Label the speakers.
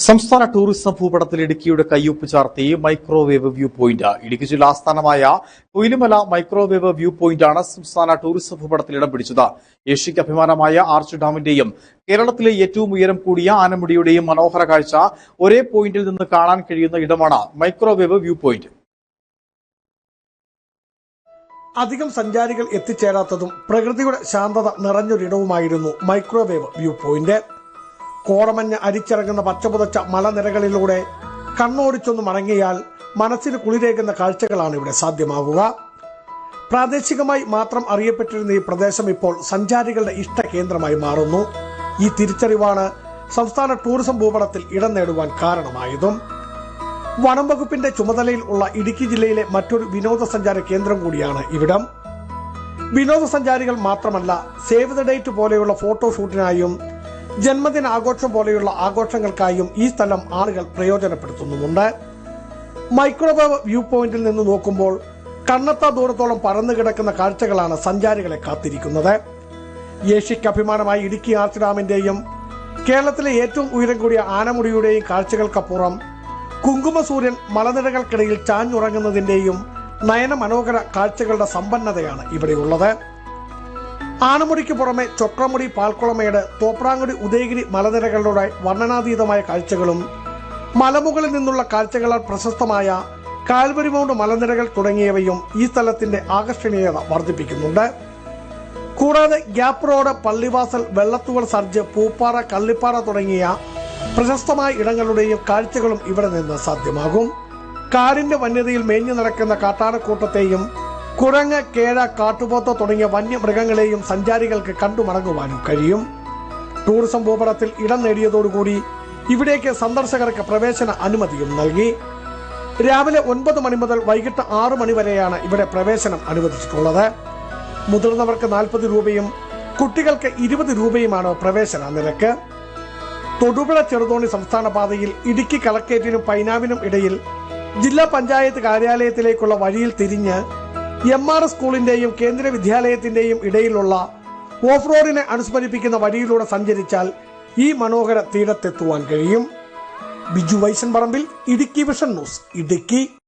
Speaker 1: സംസ്ഥാന ടൂറിസം ഭൂപടത്തിൽ ഇടുക്കിയുടെ കയ്യൊപ്പ് ചാർത്തി മൈക്രോവേവ് വ്യൂ പോയിന്റ് ഇടുക്കി ജില്ലാ ആസ്ഥാനമായ കൊയിലുമല മൈക്രോവേവ് വ്യൂ പോയിന്റാണ് സംസ്ഥാന ടൂറിസം ഭൂപടത്തിൽ ഇടം പിടിച്ചത്. ഏഷ്യയ്ക്ക് അഭിമാനമായ ആർച്ച് ഡാമിന്റെയും കേരളത്തിലെ ഏറ്റവും ഉയരം കൂടിയ ആനമുടിയുടെയും മനോഹര കാഴ്ച ഒരേ പോയിന്റിൽ നിന്ന് കാണാൻ കഴിയുന്ന ഇടമാണ് മൈക്രോവേവ് വ്യൂ പോയിന്റ്
Speaker 2: അധികം സഞ്ചാരികൾ എത്തിച്ചേരാത്തതും പ്രകൃതിയുടെ ശാന്തത നിറഞ്ഞൊരിടവുമായിരുന്നു മൈക്രോവേവ് വ്യൂ പോയിന്റ് കോടമഞ്ഞ് അരിച്ചിറങ്ങുന്ന പച്ചപുതച്ച മലനിരകളിലൂടെ കണ്ണോടിച്ചൊന്ന് മടങ്ങിയാൽ മനസ്സിന് കുളിരേകുന്ന കാഴ്ചകളാണ് ഇവിടെ സാധ്യമാകുക. പ്രാദേശികമായി മാത്രം അറിയപ്പെട്ടിരുന്ന ഈ പ്രദേശം ഇപ്പോൾ സഞ്ചാരികളുടെ ഇഷ്ട കേന്ദ്രമായി മാറുന്നു. ഈ തിരിച്ചറിവാണ് സംസ്ഥാന ടൂറിസം ഭൂപടത്തിൽ ഇടം നേടുവാൻ കാരണമായതും. വനം വകുപ്പിന്റെ ചുമതലയിൽ ഉള്ള ഇടുക്കി ജില്ലയിലെ മറ്റൊരു വിനോദസഞ്ചാര കേന്ദ്രം കൂടിയാണ് ഇവിടം. വിനോദസഞ്ചാരികൾ മാത്രമല്ല സേവ് ദ ഡേറ്റ് പോലെയുള്ള ഫോട്ടോഷൂട്ടിനായും ജന്മദിന ആഘോഷം പോലെയുള്ള ആഘോഷങ്ങൾക്കായും ഈ സ്ഥലം ആളുകൾ പ്രയോജനപ്പെടുത്തുന്നുമുണ്ട്. മൈക്രോവേവ് വ്യൂ പോയിന്റിൽ നിന്ന് നോക്കുമ്പോൾ കണ്ണത്ത ദൂരത്തോളം പരന്നു കിടക്കുന്ന കാഴ്ചകളാണ് സഞ്ചാരികളെ കാത്തിരിക്കുന്നത്. ഏഷ്യയ്ക്ക് അഭിമാനമായി ഇടുക്കി ആർച്ച് ഡാമിന്റെയും കേരളത്തിലെ ഏറ്റവും ഉയരം കൂടിയ ആനമുടിയുടെയും കാഴ്ചകൾക്കപ്പുറം കുങ്കുമസൂര്യൻ മലനിരകൾക്കിടയിൽ ചാഞ്ഞുറങ്ങുന്നതിന്റെയും നയന മനോഹര കാഴ്ചകളുടെ സമ്പന്നതയാണ് ഇവിടെയുള്ളത്. ആനമുടിക്ക് പുറമെ ചൊക്രമുടി പാൽക്കുളമേട് തോപ്രാങ്കുടി ഉദയഗിരി മലനിരകളുടെ വർണനാതീതമായ കാഴ്ചകളും മലമുകളിൽ നിന്നുള്ള കാഴ്ചകളാൽ പ്രശസ്തമായ കാൽവരി മൗണ്ട് മലനിരകൾ തുടങ്ങിയവയും ഈ സ്ഥലത്തിന്റെ ആകർഷണീയത വർദ്ധിപ്പിക്കുന്നുണ്ട്. കൂടാതെ ഗ്യാപ് റോഡ് പള്ളിവാസൽ വെള്ളത്തുകൾ സർജ് പൂപ്പാറ കള്ളിപ്പാറ തുടങ്ങിയ പ്രശസ്തമായ ഇടങ്ങളുടെയും കാഴ്ചകളും ഇവിടെ നിന്ന് സാധ്യമാകും. കാടിന്റെ വന്യതയിൽ മേഞ്ഞു നടക്കുന്ന കാട്ടാനക്കൂട്ടത്തെയും കുരങ്ങ് കേഴ കാട്ടുപോത്ത തുടങ്ങിയ വന്യമൃഗങ്ങളെയും സഞ്ചാരികൾക്ക് കണ്ടു മടങ്ങുവാനും കഴിയും. ടൂറിസം ഭൂപടത്തിൽ ഇടം നേടിയതോടുകൂടി ഇവിടേക്ക് സന്ദർശകർക്ക് പ്രവേശന അനുമതിയും നൽകി. രാവിലെ ഒൻപത് മണി മുതൽ വൈകിട്ട് ആറു മണി വരെയാണ് ഇവിടെ പ്രവേശനം അനുവദിച്ചിട്ടുള്ളത്. മുതിർന്നവർക്ക് നാൽപ്പത് രൂപയും കുട്ടികൾക്ക് ഇരുപത് രൂപയുമാണ് പ്രവേശന നിരക്ക്. തൊടുപുഴ ചെറുതോണി സംസ്ഥാന പാതയിൽ ഇടുക്കി കളക്ടറേറ്റിനും പൈനാവിനും ഇടയിൽ ജില്ലാ പഞ്ചായത്ത് കാര്യാലയത്തിലേക്കുള്ള വഴിയിൽ തിരിഞ്ഞ് എം ആർ എസ് സ്കൂളിന്റെയും കേന്ദ്ര വിദ്യാലയത്തിന്റെയും ഇടയിലുള്ള ഓഫ് റോഡിനെ അനുസ്മരിപ്പിക്കുന്ന വഴിയിലൂടെ സഞ്ചരിച്ചാൽ ഈ മനോഹര തീരത്തെത്തുവാൻ കഴിയും. Biju Vaishan Parambil Idukki vision news Idukki.